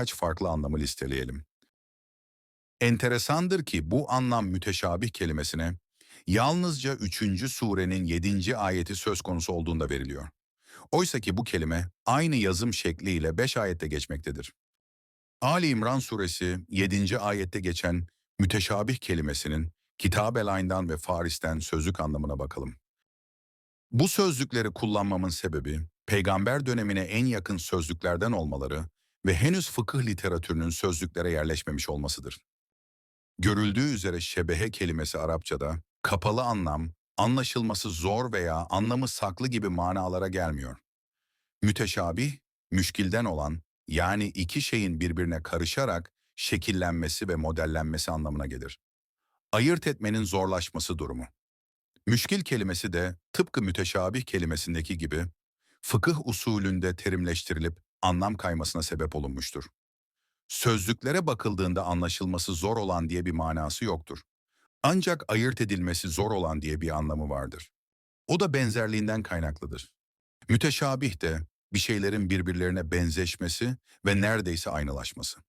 birkaç farklı anlamı listeleyelim. Enteresandır ki bu anlam müteşabih kelimesine yalnızca 3. surenin 7. ayeti söz konusu olduğunda veriliyor. Oysa ki bu kelime aynı yazım şekliyle 5 ayette geçmektedir. Ali İmran suresi 7. ayette geçen müteşabih kelimesinin Kitab-el Ayn'dan ve Faris'ten sözlük anlamına bakalım. Bu sözlükleri kullanmamın sebebi, peygamber dönemine en yakın sözlüklerden olmaları ve henüz fıkıh literatürünün sözlüklere yerleşmemiş olmasıdır. Görüldüğü üzere şebehe kelimesi Arapçada kapalı anlam, anlaşılması zor veya anlamı saklı gibi manalara gelmiyor. Müteşabih, müşkilden olan yani iki şeyin birbirine karışarak şekillenmesi ve modellenmesi anlamına gelir. Ayırt etmenin zorlaşması durumu. Müşkil kelimesi de tıpkı müteşabih kelimesindeki gibi fıkıh usulünde terimleştirilip anlam kaymasına sebep olunmuştur. Sözlüklere bakıldığında anlaşılması zor olan diye bir manası yoktur. Ancak ayırt edilmesi zor olan diye bir anlamı vardır. O da benzerliğinden kaynaklıdır. Müteşabih de bir şeylerin birbirlerine benzeşmesi ve neredeyse aynılaşması.